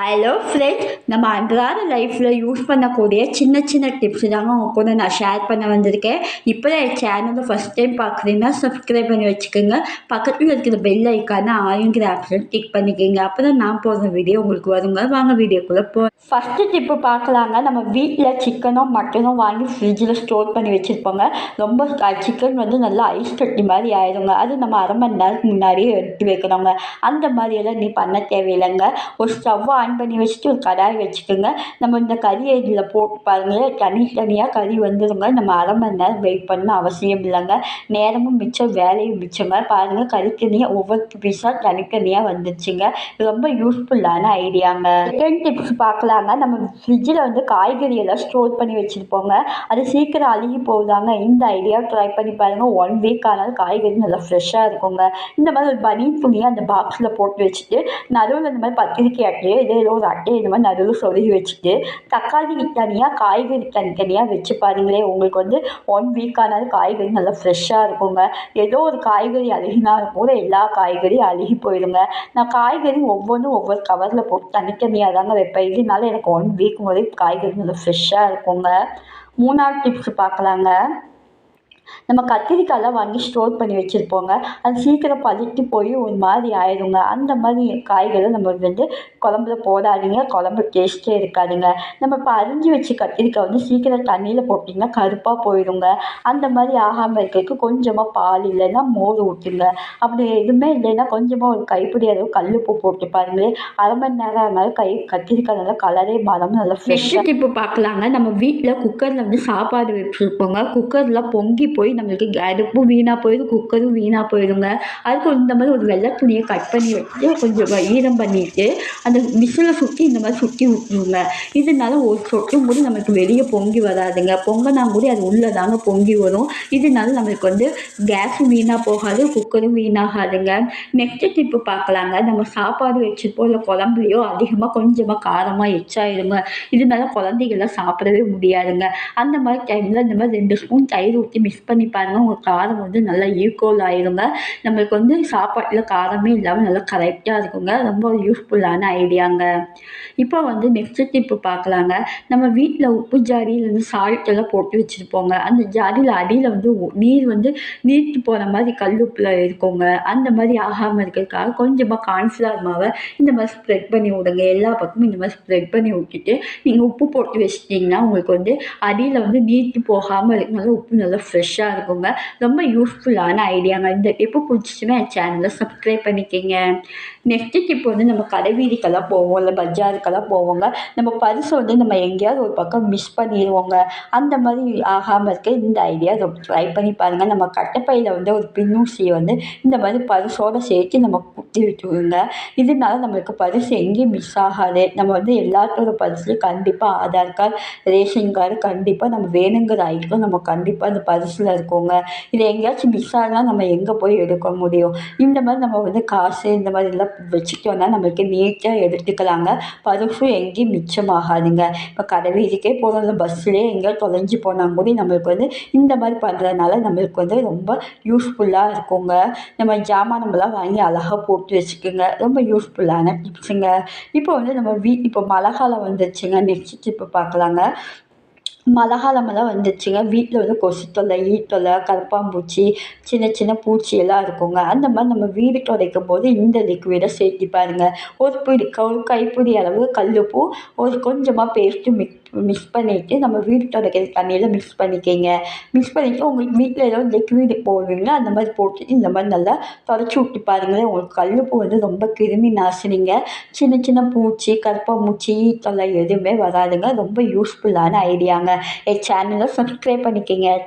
Hello friends நம்ம அன்றாட லைஃப்பில் யூஸ் பண்ணக்கூடிய சின்ன சின்ன டிப்ஸ் தாங்க உங்க கூட நான் ஷேர் பண்ண வந்திருக்கேன். இப்போ என் சேனலை ஃபஸ்ட் டைம் பார்க்குறீங்கன்னா சப்ஸ்கிரைப் பண்ணி வச்சுக்கோங்க. பக்கத்தில் இருக்கிற பெல் ஐக்கான ஆயுங்கிற ஆப்ஷன் கிளிக் பண்ணிக்கோங்க. அப்போ தான் நான் போடுற வீடியோ உங்களுக்கு வருங்க. வாங்க வீடியோக்குள்ளே போ. ஃபஸ்ட்டு டிப்பு பார்க்கலாங்க நம்ம வீட்டில் சிக்கனோ மட்டனோ வாங்கி ஃப்ரிட்ஜில் ஸ்டோர் பண்ணி வச்சுருப்போங்க. ரொம்ப சிக்கன் வந்து நல்லா ஐஸ் கட்டி மாதிரி ஆயிடுங்க. அது நம்ம அரை மணி நேரத்துக்கு முன்னாடியே எடுத்து வைக்கணுங்க. அந்த மாதிரியெல்லாம் நீ பண்ண தேவையில்லைங்க. ஒரு ஸ்டவ் ஆன் பண்ணி வச்சுட்டு ஒரு கடாய் வச்சுக்கோங்க. நம்ம இந்த கறியை இதில் போட்டு பாருங்களேன் தனித்தனியாக கறி வந்துடுங்க நம்ம அரை மணி நேரம் வெயிட் பண்ண அவசியம் இல்லைங்க. நேரமும் மிச்சம் வேலையும் மிச்சங்க பாருங்கள் கறி தனியாக ஒவ்வொரு பீஸாக தனித்தனியாக வந்துச்சுங்க ரொம்ப யூஸ்ஃபுல்லான ஐடியாங்க. செகண்ட் டிப்ஸ் பார்க்கலாங்க. நம்ம ஃப்ரிட்ஜில் வந்து காய்கறி எல்லாம் ஸ்டோர் பண்ணி வச்சுருப்போங்க. அது சீக்கிரம் அழுகி போகுதாங்க. இந்த ஐடியா ட்ரை பண்ணி பாருங்கள் ஒன் வீக் ஆனாலும் காய்கறி நல்லா ஃப்ரெஷ்ஷாக இருக்குங்க. இந்த மாதிரி ஒரு பனியன் துணியை அந்த பாக்ஸில் போட்டு வச்சுட்டு நடுவில் இந்த மாதிரி பத்திரிக்கை அட்டையோ இது ஏதோ ஒரு அட்டையை இந்த மாதிரி நடுவில் சொருகி வச்சுட்டு தக்காளி தனியாக காய்கறி தனித்தனியாக வச்சு பாருங்களேன். உங்களுக்கு வந்து ஒன் வீக் ஆனாலும் காய்கறி நல்லா ஃப்ரெஷ்ஷாக இருக்குங்க. ஏதோ ஒரு காய்கறி அழுகினா கூட எல்லா காய்கறியும் அழுகி போயிடுங்க நான் காய்கறி ஒவ்வொன்றும் ஒவ்வொரு கவரில் போட்டு தனித்தனியாக தாங்க வைப்பேன். இதனால எனக்கு ஒன் வீக் முறை காய்கறி நல்லா ஃப்ரெஷ்ஷாக இருக்குங்க. மூணாவது டிப்ஸ் பார்க்கலாங்க. நம்ம கத்திரிக்காயெலாம் வாங்கி ஸ்டோர் பண்ணி வச்சுருப்போங்க. அது சீக்கிரம் பழுத்து போய் ஒரு மாதிரி ஆயிடுங்க. அந்த மாதிரி காய்களை நம்ம வந்து குழம்புல போடாதீங்க. குழம்பு டேஸ்ட்டே இருக்காதுங்க. நம்ம இப்போ அரிஞ்சு வச்சு கத்திரிக்காய் வந்து சீக்கிரம் தண்ணியில் போட்டிங்கன்னா கருப்பாக போயிடுங்க. அந்த மாதிரி ஆகாமல் இருக்கிறதுக்கு கொஞ்சமாக பால் இல்லைன்னா மோர் ஊற்றுங்க அப்படி எதுவுமே இல்லைன்னா கொஞ்சமாக ஒரு கைப்பிடி அளவு கல் உப்பு போட்டு பாருங்களேன். அரை மணி நேரம் ஆனாலும் கை கத்திரிக்காய் நல்லா கலரே மாறாமல் நல்லா ஃப்ரெஷ்ஷாக இப்போ பார்க்கலாங்க. நம்ம வீட்டில் குக்கரில் வந்து சாப்பாடு வச்சுருப்போங்க. குக்கரில் பொங்கி போய் நம்மளுக்கு அடுப்பும் வீணாக போயிடும் குக்கரும் வீணாக போயிடுங்க அதுக்கு இந்த மாதிரி ஒரு வெள்ளை துணியை கட் பண்ணி வச்சு கொஞ்சம் ஈரம் பண்ணிவிட்டு அந்த மிஷினில் சுற்றி இந்த மாதிரி சுற்றி விட்டுருங்க. இதனால ஒரு சொட்டு கூட நம்மளுக்கு வெளியே பொங்கி வராதுங்க. பொங்கினா கூட அது உள்ளே தாங்க பொங்கி வரும். இதனால நம்மளுக்கு வந்து கேஸும் வீணாக போகாது குக்கரும் வீணாகாதுங்க. நெக்ஸ்ட் டிப்பு பார்க்கலாங்க நம்ம சாப்பாடு வச்சுருப்போம். இல்லை குழம்புலையோ அதிகமாக கொஞ்சமாக காரமாக எச்சாயிருங்க. இதனால குழந்தைகள்லாம் சாப்பிடவே முடியாதுங்க. அந்த மாதிரி டைமில் இந்த மாதிரி ரெண்டு ஸ்பூன் தயிர் ஊற்றி மிக்ஸ் பண்ணி பாருங்கள் உங்கள் காரம் வந்து நல்லா ஈக்குவல் ஆயிருங்க. நம்மளுக்கு வந்து சாப்பாட்டில் காரமே இல்லாமல் நல்லா கரெக்டாக இருக்குங்க. ரொம்ப யூஸ்ஃபுல்லான ஐடியாங்க இப்போ வந்து நெக்ஸ்ட் டிப்பு பார்க்கலாங்க நம்ம வீட்டில் உப்பு ஜாடியில் வந்து சால்ட் எல்லாம் போட்டு வச்சுருப்போங்க. அந்த ஜாடியில் அடியில் வந்து நீர் வந்து நீர்த்து போகிற மாதிரி கல் உப்பில் இருக்குங்க. அந்த மாதிரி ஆகாமல் இருக்கிறதுக்காக கொஞ்சமாக கார்ன்ஃப்ளவர் மாவை இந்த மாதிரி ஸ்ப்ரெட் பண்ணி விடுங்க. எல்லா பக்கமும் இந்த மாதிரி ஸ்ப்ரெட் பண்ணி விட்டுட்டு நீங்கள் உப்பு போட்டு வச்சிட்டிங்கன்னா உங்களுக்கு வந்து அடியில் வந்து நீர்த்து போகாமல் இருக்கனால உப்பு நல்லா ஃப்ரெஷ் ஃப்ரெஷ்ஷாக இருக்குங்க. ரொம்ப யூஸ்ஃபுல்லான ஐடியாங்க இந்த டிப்பு பிடிச்சிச்சுன்னா என் சேனலை சப்ஸ்கிரைப் பண்ணிக்கோங்க. நெக்ஸ்ட்டு டிப் வந்து நம்ம கடை வீதிக்கெல்லாம் போவோம். இல்லை பஜாருக்கெல்லாம் போவோங்க. நம்ம பரிசை வந்து நம்ம எங்கேயாவது ஒரு பக்கம் மிஸ் பண்ணிடுவோங்க அந்த மாதிரி ஆகாமல் இருக்க இந்த ஐடியா ரொம்ப ட்ரை பண்ணி பாருங்கள் நம்ம கட்டைப்பையில் வந்து ஒரு பின்னூசியை வந்து இந்த மாதிரி பரிசோடு சேர்த்து நம்ம குத்தி விட்டுருங்க இதனால நம்மளுக்கு பரிசு எங்கேயும் மிஸ் ஆகாது. நம்ம வந்து எல்லாத்தோட பரிசுலையும் கண்டிப்பாக ஆதார் கார்டு ரேஷன் கார்டு கண்டிப்பாக நம்ம வேணுங்கிற ஐட்டம் நம்ம கண்டிப்பாக அந்த பரிசில் இருக்குங்க. இது எங்கேயாச்சும் மிஸ் ஆனால் நம்ம எங்கே போய் எடுக்க முடியும்? இந்த மாதிரி நம்ம வந்து காசு இந்த மாதிரிலாம் வச்சுட்டோன்னா நம்மளுக்கு நீட்டாக எடுத்துக்கலாங்க. பருப்பும் எங்கேயும் மிச்சமாகாதுங்க இப்போ கடைவீதிக்கே போகிறோம் இல்லை பஸ்ஸுலேயே எங்கேயோ தொலைஞ்சு போனால் கூட நம்மளுக்கு வந்து இந்த மாதிரி பண்ணுறதுனால நம்மளுக்கு வந்து ரொம்ப யூஸ்ஃபுல்லாக இருக்குங்க. நம்ம ஜாமான் நம்மளாம் வாங்கி அழகாக போட்டு வச்சுக்கோங்க. ரொம்ப யூஸ்ஃபுல்லான டிப்ஸுங்க இப்போ வந்து நம்ம வீ இப்போ மழை காலம் வந்துருச்சுங்க. நெக்ஸ்ட் டிப்பு பார்க்கலாங்க. மழை காலமெல்லாம் வந்துச்சுங்க. வீட்டில் வந்து கொசு தொல்லை ஈ தொல்லை கரப்பான்பூச்சி சின்ன சின்ன பூச்சியெல்லாம் இருக்குங்க. அந்த மாதிரி நம்ம வீடு துடைக்கும் போது இந்த லிக்விடை சேர்த்து பாருங்கள் ஒரு பிடி ஒரு கைப்பிடி அளவு கல்லுப்பு ஒரு கொஞ்சமாக பேஸ்ட்டு மிக்ஸ் மிக்ஸ் பண்ணிவிட்டு நம்ம வீடு துடைக்கிற தண்ணியில் மிக்ஸ் பண்ணிக்கோங்க. மிக்ஸ் பண்ணிவிட்டு உங்களுக்கு வீட்டில் ஏதோ லிக்விடு போடுவீங்களோ? அந்த மாதிரி போட்டுட்டு இந்த மாதிரி நல்லா துடைச்சி விட்டு பாருங்களேன். உங்களுக்கு கல்லுப்பு வந்து ரொம்ப கிருமி நாசினிங்க. சின்ன சின்ன பூச்சி கரப்பான்பூச்சி தொல்லை எதுவுமே வராதுங்க. ரொம்ப யூஸ்ஃபுல்லான ஐடியாங்க என் சேனலை சப்ஸ்கிரைப் பண்ணிக்கோங்க.